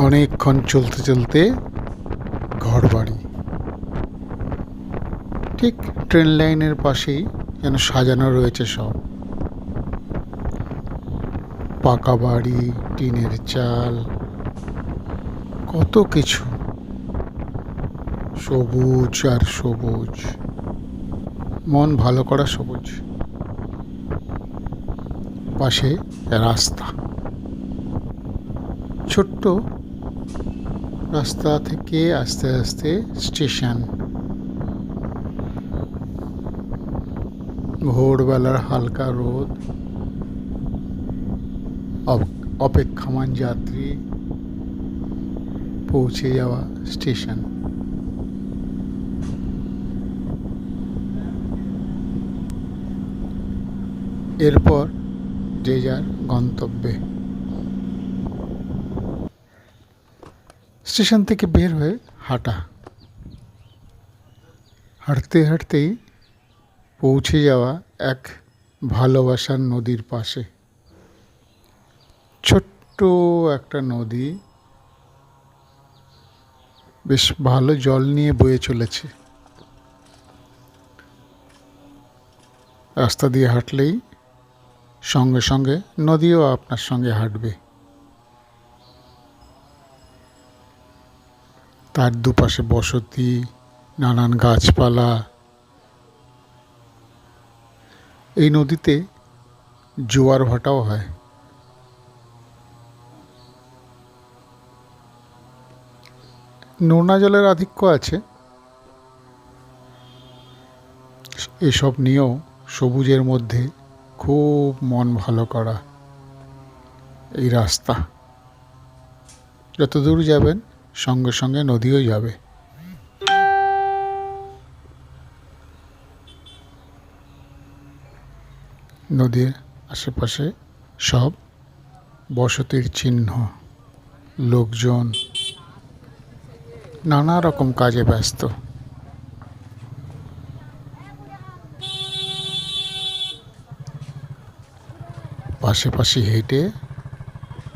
অনেকক্ষণ চলতে চলতে ঘর বাড়ি ঠিক ট্রেন লাইনের পাশেই যেন সাজানো রয়েছে সব। পাকা বাড়ি, টিনের চাল, কত কিছু। সবুজ আর সবুজ। মন ভালো করা সবুজ। পাশে রাস্তা। ছোট্ট রাস্তা থেকে আস্তে আস্তে স্টেশন। ভোরবেলার হালকা রোদ। অপ- অপেক্ষমান যাত্রী। পৌঁছে যাওয়া স্টেশন। এরপর যে যার গন্তব্যে। স্টেশন থেকে বের হয়ে হাঁটা। হাঁটতে হাঁটতেই পৌঁছে যাওয়া এক ভালোবাসার নদীর পাশে। ছোট্ট একটা নদী বেশ ভালো জল নিয়ে বয়ে চলেছে। রাস্তা দিয়ে হাঁটলেই সঙ্গে সঙ্গে নদীও আপনার সঙ্গে হাঁটবে। তার দুপাশে বসতি, নানান গাছপালা। এই নদীতে জোয়ার ভাটাও হয়। নোনা জলের আধিক্য আছে। এসব নিয়েও সবুজের মধ্যে খুব মন ভালো করা এই রাস্তা। যত দূর যাবেন সঙ্গে সঙ্গে নদীও যাবে। নদীর আশেপাশে সব বসতির চিহ্ন, লোকজন, নানা রকম কাজে ব্যস্ত। পাশে পাশে হেঁটে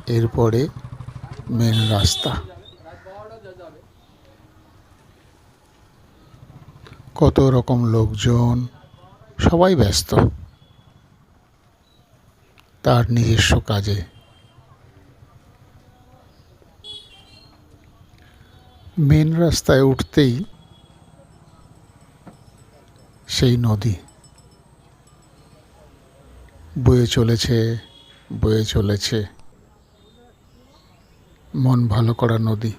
এরপরে মেন রাস্তা। কত রকম লোকজন, সবাই ব্যস্ত। তার নিজস্ব কাজে। মেন রাস্তায় উঠতেই সেই নদী। বয়ে চলেছে বয়ে চলেছে। মন ভালো করা নদী।